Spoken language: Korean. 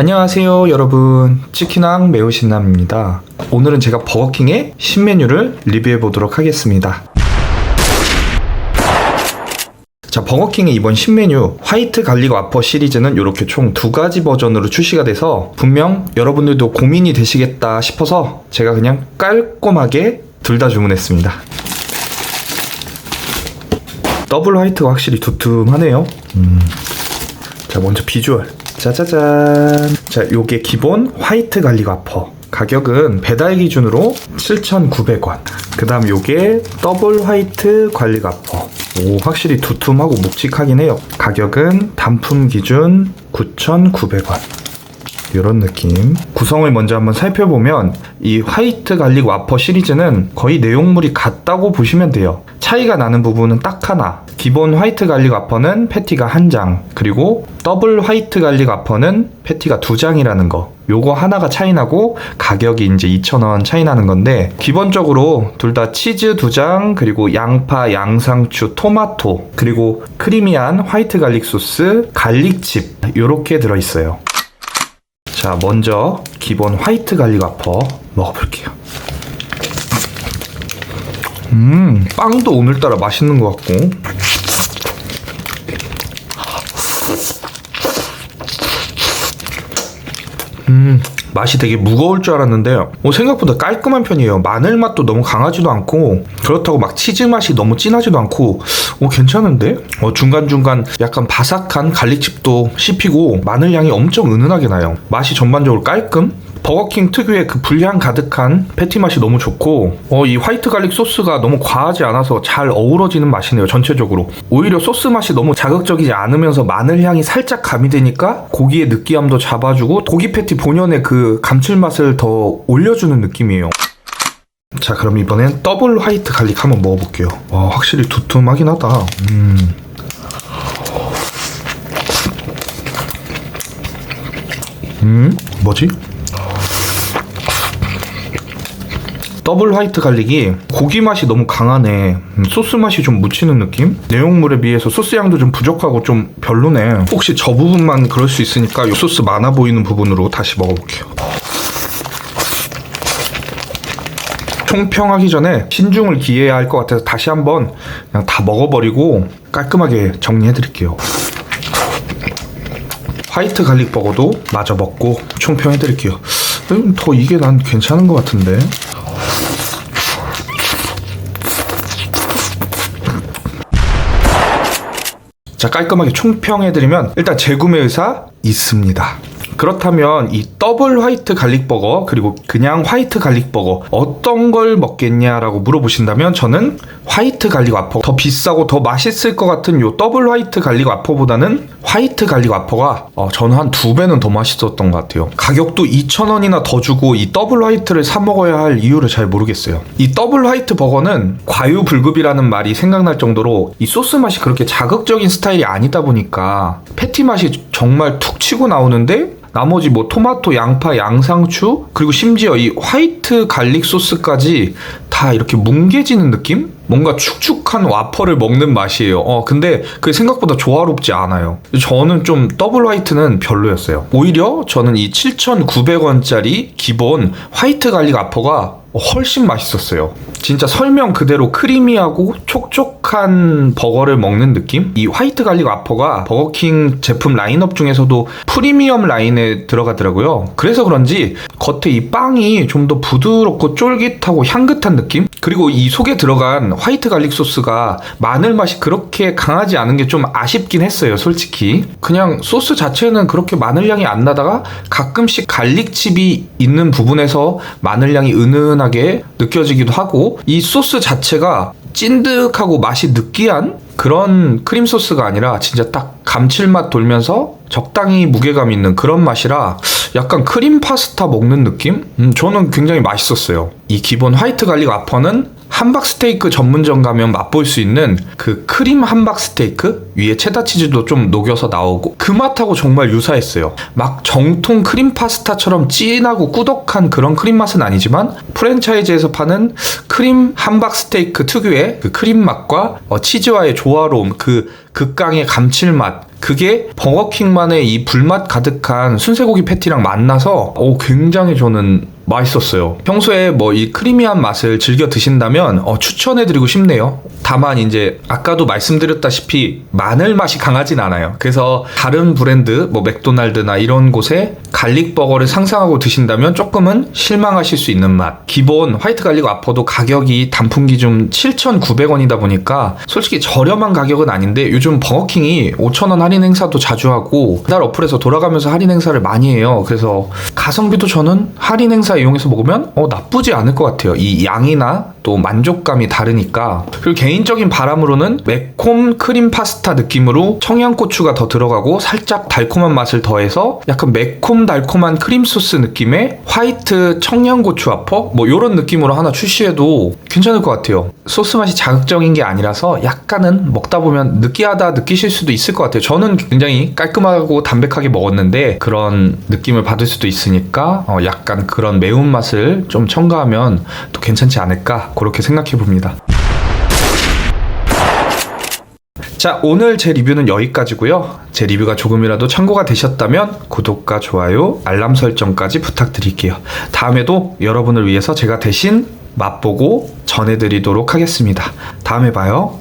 안녕하세요 여러분. 치킨왕 매우 신남입니다. 오늘은 제가 버거킹의 신메뉴를 리뷰해 보도록 하겠습니다. 자 버거킹의 이번 신메뉴 화이트 갈릭 와퍼 시리즈는 이렇게 총 두 가지 버전으로 출시가 돼서 분명 여러분들도 고민이 되시겠다 싶어서 제가 그냥 깔끔하게 둘 다 주문했습니다. 더블 화이트가 확실히 두툼하네요. 음. 자 먼저 비주얼 짜자잔. 자 요게 기본 화이트 갈릭 와퍼. 가격은 배달 기준으로 7,900원. 그 다음 요게 더블 화이트 갈릭 와퍼. 오 확실히 두툼하고 묵직하긴 해요. 가격은 단품 기준 9,900원 이런 느낌. 구성을 먼저 한번 살펴보면 이 화이트 갈릭 와퍼 시리즈는 거의 내용물이 같다고 보시면 돼요. 차이가 나는 부분은 딱 하나. 기본 화이트 갈릭 와퍼는 패티가 한 장, 그리고 더블 화이트 갈릭 와퍼는 패티가 두 장이라는 거. 요거 하나가 차이 나고 가격이 이제 2,000원 차이 나는 건데 기본적으로 둘 다 치즈 두 장, 그리고 양파, 양상추, 토마토, 그리고 크리미한 화이트 갈릭 소스, 갈릭칩 요렇게 들어 있어요. 자, 먼저 기본 화이트 갈릭 와퍼 먹어볼게요. 음, 빵도 오늘따라 맛있는 것 같고. 음, 맛이 되게 무거울 줄 알았는데 어, 생각보다 깔끔한 편이에요. 마늘 맛도 너무 강하지도 않고 그렇다고 막 치즈 맛이 너무 진하지도 않고 어, 괜찮은데? 어, 중간중간 약간 바삭한 갈릭칩도 씹히고 마늘 향이 엄청 은은하게 나요. 맛이 전반적으로 깔끔? 버거킹 특유의 그 불향 가득한 패티 맛이 너무 좋고 어, 이 화이트 갈릭 소스가 너무 과하지 않아서 잘 어우러지는 맛이네요 전체적으로. 오히려 소스 맛이 너무 자극적이지 않으면서 마늘 향이 살짝 가미되니까 고기의 느끼함도 잡아주고 고기 패티 본연의 그 감칠맛을 더 올려주는 느낌이에요. 자 그럼 이번엔 더블 화이트 갈릭 한번 먹어볼게요. 와 확실히 두툼하긴 하다. 음. 음? 뭐지? 더블 화이트 갈릭이 고기 맛이 너무 강하네. 음, 소스 맛이 좀 묻히는 느낌? 내용물에 비해서 소스 양도 좀 부족하고 좀 별로네. 혹시 저 부분만 그럴 수 있으니까 이 소스 많아 보이는 부분으로 다시 먹어볼게요. 총평하기 전에 신중을 기해야 할 것 같아서 다시 한번 그냥 다 먹어버리고 깔끔하게 정리해드릴게요. 화이트 갈릭 버거도 마저 먹고 총평해드릴게요. 음, 더 이게 난 괜찮은 것 같은데. 자 깔끔하게 총평해드리면 일단 재구매 의사 있습니다. 그렇다면 이 더블 화이트 갈릭 버거 그리고 그냥 화이트 갈릭 버거 어떤 걸 먹겠냐라고 물어보신다면 저는 화이트 갈릭 와퍼 더 비싸고 더 맛있을 것 같은 요 더블 화이트 갈릭 와퍼보다는 화이트 갈릭 와퍼가 어, 저는 한 두 배는 더 맛있었던 것 같아요. 가격도 2,000원이나 더 주고 이 더블 화이트를 사 먹어야 할 이유를 잘 모르겠어요. 이 더블 화이트 버거는 과유불급이라는 말이 생각날 정도로 이 소스 맛이 그렇게 자극적인 스타일이 아니다 보니까 패티 맛이 정말 툭 치고 나오는데 나머지 뭐 토마토, 양파, 양상추 그리고 심지어 이 화이트 갈릭 소스까지 다 이렇게 뭉개지는 느낌? 뭔가 축축한 와퍼를 먹는 맛이에요. 어, 근데 그 생각보다 조화롭지 않아요. 저는 좀 더블 화이트는 별로였어요. 오히려 저는 이 7,900원짜리 기본 화이트 갈릭 와퍼가 훨씬 맛있었어요. 진짜 설명 그대로 크리미하고 촉촉한 버거를 먹는 느낌? 이 화이트 갈릭 와퍼가 버거킹 제품 라인업 중에서도 프리미엄 라인에 들어가더라고요. 그래서 그런지 겉에 이 빵이 좀 더 부드럽고 쫄깃하고 향긋한 느낌? 그리고 이 속에 들어간 화이트 갈릭 소스가 마늘 맛이 그렇게 강하지 않은 게 좀 아쉽긴 했어요, 솔직히. 그냥 소스 자체는 그렇게 마늘 향이 안 나다가 가끔씩 갈릭칩이 있는 부분에서 마늘 향이 은은하게 느껴지기도 하고 이 소스 자체가 찐득하고 맛이 느끼한 그런 크림 소스가 아니라 진짜 딱 감칠맛 돌면서 적당히 무게감 있는 그런 맛이라 약간 크림 파스타 먹는 느낌? 음, 저는 굉장히 맛있었어요. 이 기본 화이트 갈릭 와퍼는 함박 스테이크 전문점 가면 맛볼 수 있는 그 크림 함박 스테이크 위에 체다 치즈도 좀 녹여서 나오고 그 맛하고 정말 유사했어요. 막 정통 크림 파스타처럼 진하고 꾸덕한 그런 크림 맛은 아니지만 프랜차이즈에서 파는 그 크림 함박 스테이크 특유의 그 크림 맛과 어, 치즈와의 조화로움, 그 극강의 감칠맛, 그게 버거킹만의 이 불맛 가득한 순세고기 패티랑 만나서 오, 굉장히 저는 맛있었어요. 평소에 뭐 이 크리미한 맛을 즐겨 드신다면 어, 추천해드리고 싶네요. 다만 이제 아까도 말씀드렸다시피 마늘 맛이 강하진 않아요. 그래서 다른 브랜드 뭐 맥도날드나 이런 곳에 갈릭 버거를 상상하고 드신다면 조금은 실망하실 수 있는 맛. 기본 화이트 갈릭 와퍼도 가격이 단품기 좀 7,900원이다 보니까 솔직히 저렴한 가격은 아닌데 요즘 버거킹이 5,000원 할인 행사도 자주 하고 그날 어플에서 돌아가면서 할인 행사를 많이 해요. 그래서 가성비도 저는 할인 행사 이용해서 먹으면 어, 나쁘지 않을 것 같아요. 이 양이나 또 만족감이 다르니까 그리고 개인적인 바람으로는 매콤 크림 파스타 느낌으로 청양고추가 더 들어가고 살짝 달콤한 맛을 더해서 약간 매콤 달콤한 크림 소스 느낌의 화이트 청양고추 와퍼? 뭐 이런 느낌으로 하나 출시해도 괜찮을 것 같아요. 소스 맛이 자극적인 게 아니라서 약간은 먹다 보면 느끼하다 느끼실 수도 있을 것 같아요. 저는 굉장히 깔끔하고 담백하게 먹었는데 그런 느낌을 받을 수도 있으니까 어, 약간 그런 매운맛을 좀 첨가하면 또 괜찮지 않을까 그렇게 생각해 봅니다. 자, 오늘 제 리뷰는 여기까지고요. 제 리뷰가 조금이라도 참고가 되셨다면 구독과 좋아요, 알람 설정까지 부탁드릴게요. 다음에도 여러분을 위해서 제가 대신 맛보고 전해드리도록 하겠습니다. 다음에 봐요.